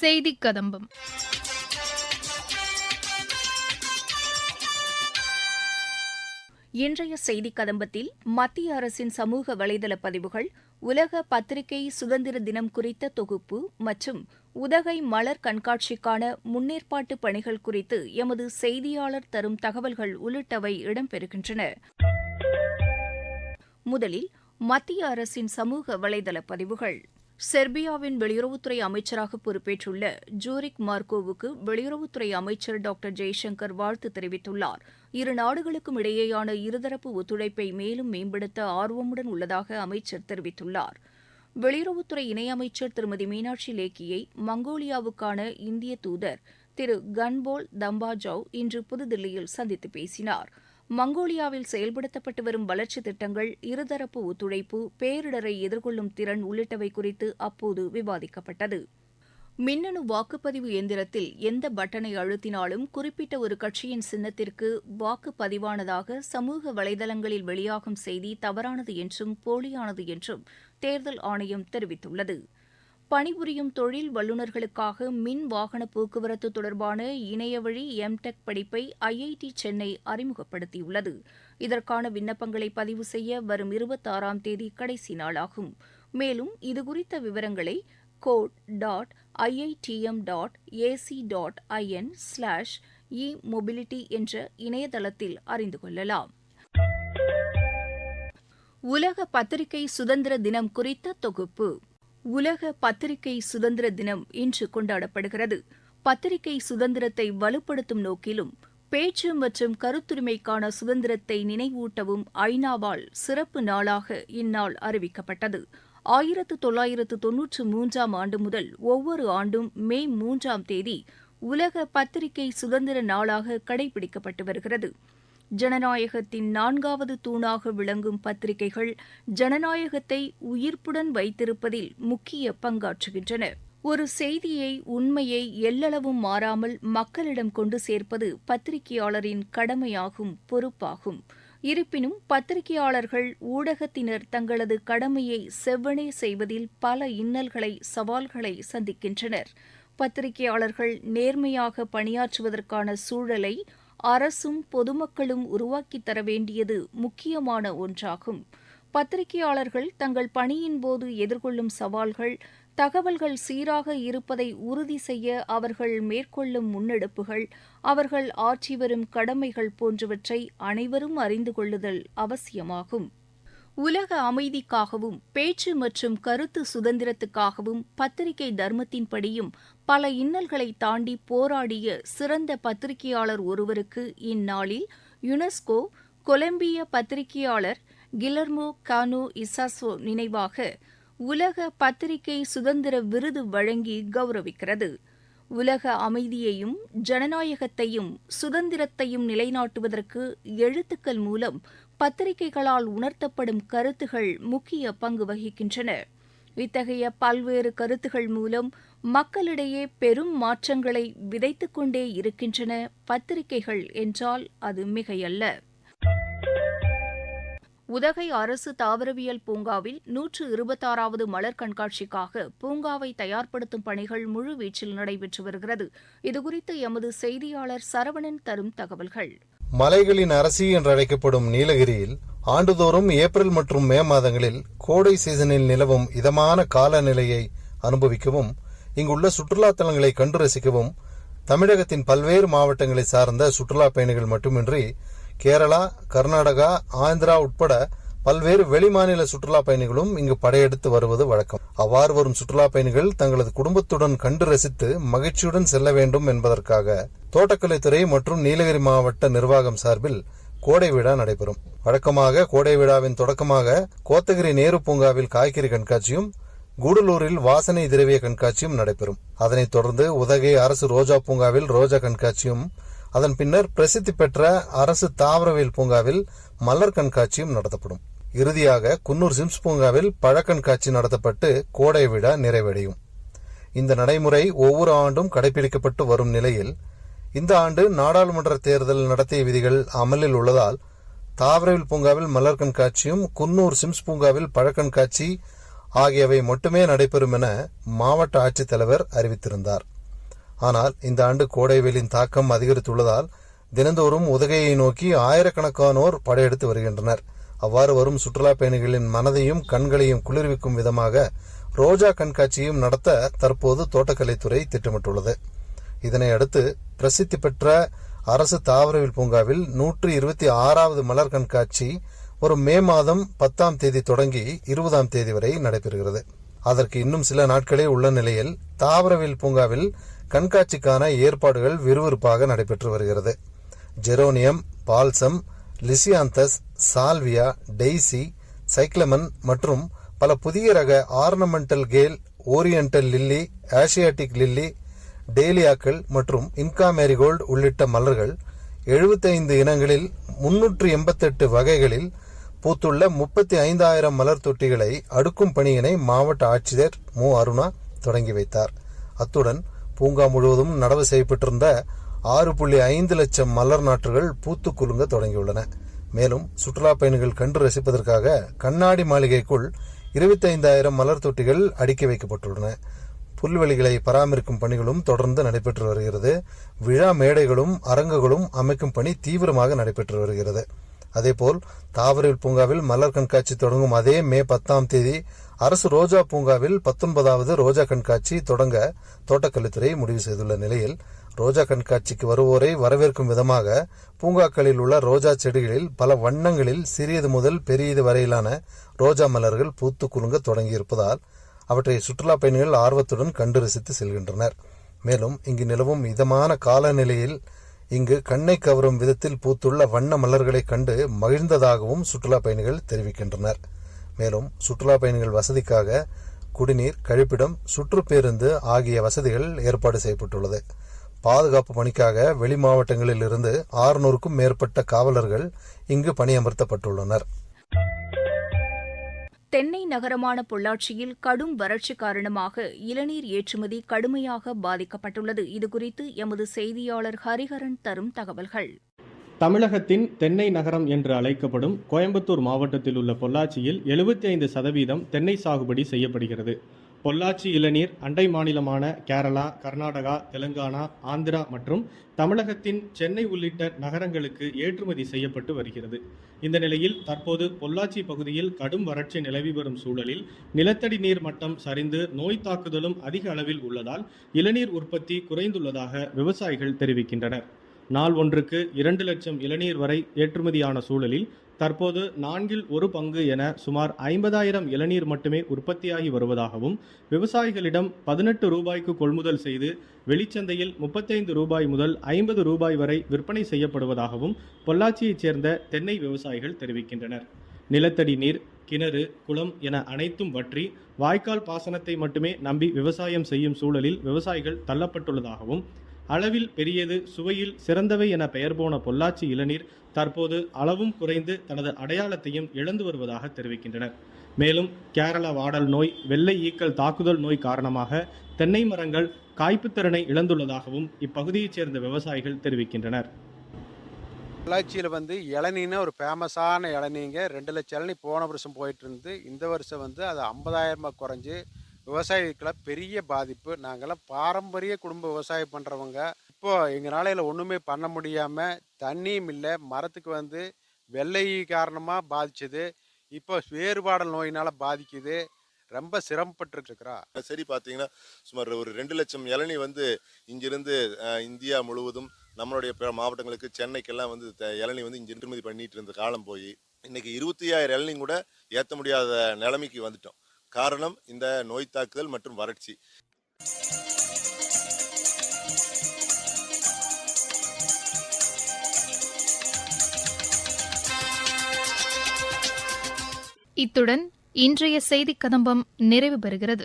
செய்தி கதம்பம். இன்றைய செய்தி கதம்பத்தில் மத்திய அரசின் சமூக வலைதள பதிவுகள் உலக பத்திரிகை சுதந்திர தினம் குறித்த தொகுப்பு மற்றும் உதகை மலர் கண்காட்சிக்கான முன்னேற்பாட்டு பணிகள் குறித்து எமது செய்தியாளர் தரும் தகவல்கள் உள்ளிட்டவை இடம்பெறுகின்றன. முதலில் மத்திய அரசின் சமூக வலைதள பதிவுகள். செர்பியாவின் வெளியுறவுத்துறை அமைச்சராக பொறுப்பேற்றுள்ள ஜூரிக் மார்கோவுக்கு வெளியுறவுத்துறை அமைச்சர் டாக்டர் ஜெய்சங்கர் வாழ்த்து தெரிவித்துள்ளார். இரு நாடுகளுக்கும் இடையேயான இருதரப்பு ஒத்துழைப்பை மேலும் மேம்படுத்த ஆர்வமுடன் உள்ளதாக அமைச்சர் தெரிவித்துள்ளார். வெளியுறவுத்துறை இணையமைச்சர் திருமதி மீனாட்சி லேக்கியை மங்கோலியாவுக்கான இந்திய தூதர் திரு கன்போல் தம்பாஜவ் இன்று புதுதில்லியில் சந்தித்து பேசினார். மங்கோலியாவில் செயல்படுத்தப்பட்டு வரும் வளர்ச்சித் திட்டங்கள் இருதரப்பு ஒத்துழைப்பு பேரிடரை எதிர்கொள்ளும் திறன் உள்ளிட்டவை குறித்து அப்போது விவாதிக்கப்பட்டது. மின்னணு வாக்குப்பதிவு எந்திரத்தில் எந்த பட்டனை அழுத்தினாலும் குறிப்பிட்ட ஒரு கட்சியின் சின்னத்திற்கு வாக்கு பதிவானதாக சமூக வலைதளங்களில் வெளியாகும் செய்தி தவறானது என்றும் போலியானது என்றும் தேர்தல் ஆணையம் தெரிவித்துள்ளது. பணிபுரியும் தொழில் வல்லுநர்களுக்காக மின் வாகன போக்குவரத்து தொடர்பான இணையவழி எம்டெக் படிப்பை ஐஐடி சென்னை அறிமுகப்படுத்தியுள்ளது. இதற்கான விண்ணப்பங்களை பதிவு செய்ய வரும் இருபத்தாறாம் தேதி கடைசி நாளாகும். மேலும் இதுகுறித்த விவரங்களை code dot IITM dot AC dot IN slash e mobility என்ற இணையதளத்தில் அறிந்து கொள்ளலாம். உலக பத்திரிகை சுதந்திர தினம் குறித்த தொகுப்பு. உலக பத்திரிகை சுதந்திர தினம் இன்று கொண்டாடப்படுகிறது. பத்திரிகை சுதந்திரத்தை வலுப்படுத்தும் நோக்கிலும் பேச்சு மற்றும் கருத்துரிமைக்கான சுதந்திரத்தை நினைவூட்டவும் ஐநாவால் சிறப்பு நாளாக இந்நாள் அறிவிக்கப்பட்டது. ஆயிரத்து தொள்ளாயிரத்து தொன்னூற்று மூன்றாம் ஆண்டு முதல் ஒவ்வொரு ஆண்டும் மே மூன்றாம் தேதி உலக பத்திரிகை சுதந்திர நாளாக கடைபிடிக்கப்பட்டு வருகிறது. ஜனநாயகத்தின் நான்காவது தூணாக விளங்கும் பத்திரிகைகள் ஜனநாயகத்தை உயிர்ப்புடன் வைத்திருப்பதில் முக்கிய பங்காற்றுகின்றன. ஒரு செய்தியை உண்மையை எல்லளவும் மாறாமல் மக்களிடம் கொண்டு சேர்ப்பது பத்திரிகையாளரின் கடமையாகும் பொறுப்பாகும். இருப்பினும் பத்திரிகையாளர்கள் ஊடகத்தினர் தங்களது கடமையை செவ்வனே செய்வதில் பல இன்னல்களை சவால்களை சந்திக்கின்றனர். பத்திரிகையாளர்கள் நேர்மையாக பணியாற்றுவதற்கான சூழலை அரசும் பொதுமக்களும் உருவாக்கித் தர வேண்டியது முக்கியமான ஒன்றாகும். பத்திரிகையாளர்கள் தங்கள் பணியின் போது எதிர்கொள்ளும் சவால்கள் தகவல்கள் சீராக இருப்பதை உறுதி செய்ய அவர்கள் மேற்கொள்ளும் முன்னெடுப்புகள் அவர்கள் ஆற்றி வரும் கடமைகள் போன்றவற்றை அனைவரும் அறிந்து கொள்ளுதல் அவசியமாகும். உலக அமைதிக்காகவும் பேச்சு மற்றும் கருத்து சுதந்திரத்துக்காகவும் பத்திரிகை தர்மத்தின்படியும் பல இன்னல்களை தாண்டி போராடிய சிறந்த பத்திரிகையாளர் ஒருவருக்கு இந்நாளில் யுனெஸ்கோ கொலம்பிய பத்திரிகையாளர் கிலர்மோ கானோ இசாசோ நினைவாக உலக பத்திரிகை சுதந்திர விருது வழங்கி கௌரவிக்கிறது. உலக அமைதியையும் ஜனநாயகத்தையும் சுதந்திரத்தையும் நிலைநாட்டுவதற்கு எழுத்துக்கள் மூலம் பத்திரிகைகளால் உணர்த்தப்படும் கருத்துகள் முக்கிய பங்கு வகிக்கின்றன. இத்தகைய பல்வேறு கருத்துகள் மூலம் மக்களிடையே பெரும் மாற்றங்களை விதைத்துக்கொண்டே இருக்கின்றன பத்திரிகைகள் என்றால் அது மிகையல்ல. உதகை அரசு தாவரவியல் பூங்காவில் நூற்று இருபத்தாறாவது மலர் கண்காட்சிக்காக பூங்காவை தயார்படுத்தும் பணிகள் முழுவீச்சில் நடைபெற்று வருகிறது. இதுகுறித்து எமது செய்தியாளர் சரவணன் தரும் தகவல்கள். மலைகளின் அரசி என்று அழைக்கப்படும் நீலகிரியில் ஆண்டுதோறும் ஏப்ரல் மற்றும் மே மாதங்களில் கோடை சீசனில் நிலவும் இதமான காலநிலையை அனுபவிக்கவும் இங்குள்ள சுற்றுலா தலங்களை கண்டு ரசிக்கவும் தமிழகத்தின் பல்வேறு மாவட்டங்களை சார்ந்த சுற்றுலா பயணிகள் மட்டுமின்றி கேரளா கர்நாடகா ஆந்திரா உட்பட பல்வேறு வெளிமாநில சுற்றுலா பயணிகளும் இங்கு படையெடுத்து வருவது வழக்கம். அவ்வாறு வரும் சுற்றுலா பயணிகள் தங்களது குடும்பத்துடன் கண்டு ரசித்து மகிழ்ச்சியுடன் செல்ல வேண்டும் என்பதற்காக தோட்டக்கலைத்துறை மற்றும் நீலகிரி மாவட்ட நிர்வாகம் சார்பில் கோடை விழா நடைபெறும். வழக்கமாக கோடை விழாவின் தொடக்கமாக கோத்தகிரி நேரு பூங்காவில் காய்கறி கண்காட்சியும் கூடலூரில் வாசனை திரவிய கண்காட்சியும் நடைபெறும். அதனைத் தொடர்ந்து உதகை அரசு ரோஜா பூங்காவில் ரோஜா கண்காட்சியும் அதன் பின்னர் பிரசித்தி பெற்ற அரசு தாவரவியல் பூங்காவில் மலர் கண்காட்சியும் நடத்தப்படும். இறுதியாக குன்னூர் சிம்ஸ் பூங்காவில் பழக்கண்காட்சி நடத்தப்பட்டு கோடை விழா நிறைவடையும். இந்த நடைமுறை ஒவ்வொரு ஆண்டும் கடைபிடிக்கப்பட்டு வரும் நிலையில் இந்த ஆண்டு நாடாளுமன்ற தேர்தல் நடத்திய விதிகள் அமலில் உள்ளதால் தாவரவியல் பூங்காவில் மலர் கண்காட்சியும் குன்னூர் சிம்ஸ் பூங்காவில் பழக்கண்காட்சி ஆகியவை மட்டுமே நடைபெறும் என மாவட்ட ஆட்சித்தலைவர் அறிவித்திருந்தார். ஆனால் இந்த ஆண்டு கோடை வெயிலின் தாக்கம் அதிகரித்துள்ளதால் தினந்தோறும் உதகையை நோக்கி ஆயிரக்கணக்கானோர் படையெடுத்து வருகின்றனர். அவ்வாறு வரும் சுற்றுலா பயணிகளின் மனதையும் கண்களையும் குளிர்விக்கும் விதமாக ரோஜா கண்காட்சியும் நடத்த தற்போது தோட்டக்கலைத்துறை திட்டமிட்டுள்ளது. இதனை அடுத்து பிரசித்தி பெற்ற அரசு தாவரவியல் பூங்காவில் நூற்று இருபத்தி ஆறாவது மலர் கண்காட்சி வரும் மே மாதம் பத்தாம் தேதி தொடங்கி இருபதாம் தேதி வரை நடைபெறுகிறது. அதற்கு இன்னும் சில நாட்களே உள்ள நிலையில் தாவரவியல் பூங்காவில் கண்காட்சிக்கான ஏற்பாடுகள் விறுவிறுப்பாக நடைபெற்று வருகிறது. Geranium balsam lisianthus salvia daisy cyclamen மற்றும் பல புதிய ரக ornamental kale oriental lily asiatic lily டேலியாக்கள் மற்றும் இன்கா மேரிகோல்டு உள்ளிட்ட மலர்கள் 75 இனங்களில் முன்னூற்று எண்பத்தெட்டு வகைகளில் பூத்துள்ள முப்பத்தி ஐந்தாயிரம் மலர் தொட்டிகளை அடுக்கும் பணியினை மாவட்ட ஆட்சியர் மு. அருணா தொடங்கி வைத்தார். அத்துடன் பூங்கா முழுவதும் நடவு செய்யப்பட்டிருந்த ஆறு புள்ளி ஐந்து லட்சம் மலர் நாற்றுகள் பூத்து குலுங்க தொடங்கியுள்ளன. மேலும் சுற்றுலா பயணிகள் கண்டு ரசிப்பதற்காக கண்ணாடி மாளிகைக்குள் இருபத்தைந்தாயிரம் மலர் தொட்டிகள் அடுக்கி வைக்கப்பட்டுள்ளன. புல்வெளிகளை பராமரிக்கும் பணிகளும் தொடர்ந்து நடைபெற்று வருகிறது. விழா மேடைகளும் அரங்குகளும் அமைக்கும் பணி தீவிரமாக நடைபெற்று வருகிறது. அதேபோல் தாவரவியல் பூங்காவில் மலர் கண்காட்சி தொடங்கும் அதே மே பத்தாம் தேதி அரசு ரோஜா பூங்காவில் பத்தொன்பதாவது ரோஜா கண்காட்சி தொடங்க தோட்டக்கலைத்துறை முடிவு செய்துள்ள நிலையில் ரோஜா கண்காட்சிக்கு வருவோரை வரவேற்கும் விதமாக பூங்காக்களில் உள்ள ரோஜா செடிகளில் பல வண்ணங்களில் சிறியது முதல் பெரியது வரையிலான ரோஜா மலர்கள் பூத்து குலுங்க தொடங்கியிருப்பதால் அவற்றை சுற்றுலா பயணிகள் ஆர்வத்துடன் கண்டு ரசித்து செல்கின்றனர். மேலும் இங்கு நிலவும் இதமான காலநிலையில் இங்கு கண்ணை கவரும் விதத்தில் பூத்துள்ள வண்ண மலர்களைக் கண்டு மகிழ்ந்ததாகவும் சுற்றுலா பயணிகள் தெரிவிக்கின்றனர். மேலும் சுற்றுலா பயணிகள் வசதிக்காக குடிநீர் கழிப்பிடம் சுற்றுப்பேருந்து ஆகிய வசதிகள் ஏற்பாடு செய்யப்பட்டுள்ளது. பாதுகாப்பு பணிக்காக வெளி மாவட்டங்களில் இருந்து ஆறுநூறுக்கும் மேற்பட்ட காவலர்கள் இங்கு பணியமர்த்தப்பட்டுள்ளனர். தென்னை நகரமான பொள்ளாச்சியில் கடும் வறட்சி காரணமாக இளநீர் ஏற்றுமதி கடுமையாக பாதிக்கப்பட்டுள்ளது. இதுகுறித்து எமது செய்தியாளர் ஹரிஹரன் தரும் தகவல்கள். தமிழகத்தின் தென்னை நகரம் என்று அழைக்கப்படும் கோயம்புத்தூர் மாவட்டத்தில் உள்ள பொள்ளாச்சியில் 75% சதவீதம் தென்னை சாகுபடி செய்யப்படுகிறது. பொள்ளாச்சி இளநீர் அண்டை மாநிலமான கேரளா கர்நாடகா தெலுங்கானா ஆந்திரா மற்றும் தமிழகத்தின் சென்னை உள்ளிட்ட நகரங்களுக்கு ஏற்றுமதி செய்யப்பட்டு வருகிறது. இந்த நிலையில் தற்போது பொள்ளாச்சி பகுதியில் கடும் வறட்சி நிலவி வரும் சூழலில் நிலத்தடி நீர் மட்டம் சரிந்து நோய் தாக்குதலும் அதிக அளவில் உள்ளதால் இளநீர் உற்பத்தி குறைந்துள்ளதாக விவசாயிகள் தெரிவிக்கின்றனர். நாள் ஒன்றுக்கு இரண்டு லட்சம் இளநீர் வரை ஏற்றுமதியான சூழலில் தற்போது நான்கில் ஒரு பங்கு என சுமார் ஐம்பதாயிரம் இளநீர் மட்டுமே உற்பத்தியாகி வருவதாகவும் விவசாயிகளிடம் பதினெட்டு ரூபாய்க்கு கொள்முதல் செய்து வெளிச்சந்தையில் முப்பத்தைந்து ரூபாய் முதல் ஐம்பது ரூபாய் வரை விற்பனை செய்யப்படுவதாகவும் பொள்ளாச்சியைச் சேர்ந்த தென்னை விவசாயிகள் தெரிவிக்கின்றனர். நிலத்தடி நீர் கிணறு குளம் என அனைத்தும் வற்றி வாய்க்கால் பாசனத்தை மட்டுமே நம்பி விவசாயம் செய்யும் சூழலில் விவசாயிகள் தள்ளப்பட்டுள்ளதாகவும் அளவில் பெரியது சுவையில் சிறந்தவை என பெயர் போன பொள்ளாச்சி இளநீர் தற்போது அளவும் குறைந்து தனது அடையாளத்தையும் இழந்து வருவதாக தெரிவிக்கின்றனர். மேலும் கேரள வாடல் நோய் வெள்ளை ஈக்கள் தாக்குதல் நோய் காரணமாக தென்னை மரங்கள் காய்ப்புத்திறனை இழந்துள்ளதாகவும் இப்பகுதியைச் சேர்ந்த விவசாயிகள் தெரிவிக்கின்றனர். பொள்ளாச்சியில் வந்து இளநீன்னு ஒரு ஃபேமஸான இளநீங்க. ரெண்டு லட்சம் இளநீ போன வருஷம் போயிட்டு இருந்து இந்த வருஷம் வந்து அது ஐம்பதாயிரமாக குறைஞ்சி விவசாயிக்கெல்லாம் பெரிய பாதிப்பு. நாங்கள்லாம் பாரம்பரிய குடும்ப விவசாயம் பண்ணுறவங்க இப்போது எங்கள் நாளையில் ஒன்றுமே பண்ண முடியாமல் தண்ணியும் இல்லை மரத்துக்கு வந்து வெள்ளை காரணமாக பாதிச்சது. இப்போ வேறுபாடல் நோயினால் பாதிக்குது. ரொம்ப சிரமப்பட்டுருக்குறா. சரி பார்த்தீங்கன்னா சுமார் ஒரு ரெண்டு லட்சம் இளநீ வந்து இங்கிருந்து இந்தியா முழுவதும் நம்மளுடைய பிற மாவட்டங்களுக்கு சென்னைக்கெல்லாம் வந்து இளநி இளநீ வந்து இங்கே ஏற்றுமதி பண்ணிட்டு இருந்த காலம் போய் இன்னைக்கு இருபத்தி ஆயிரம் இளநி கூட ஏற்ற முடியாத நிலைமைக்கு வந்துட்டோம். காரணம் இந்த நோய் தாக்குதல் மற்றும் வறட்சி. இத்துடன் இன்றைய செய்திக் கதம்பம் நிறைவு பெறுகிறது.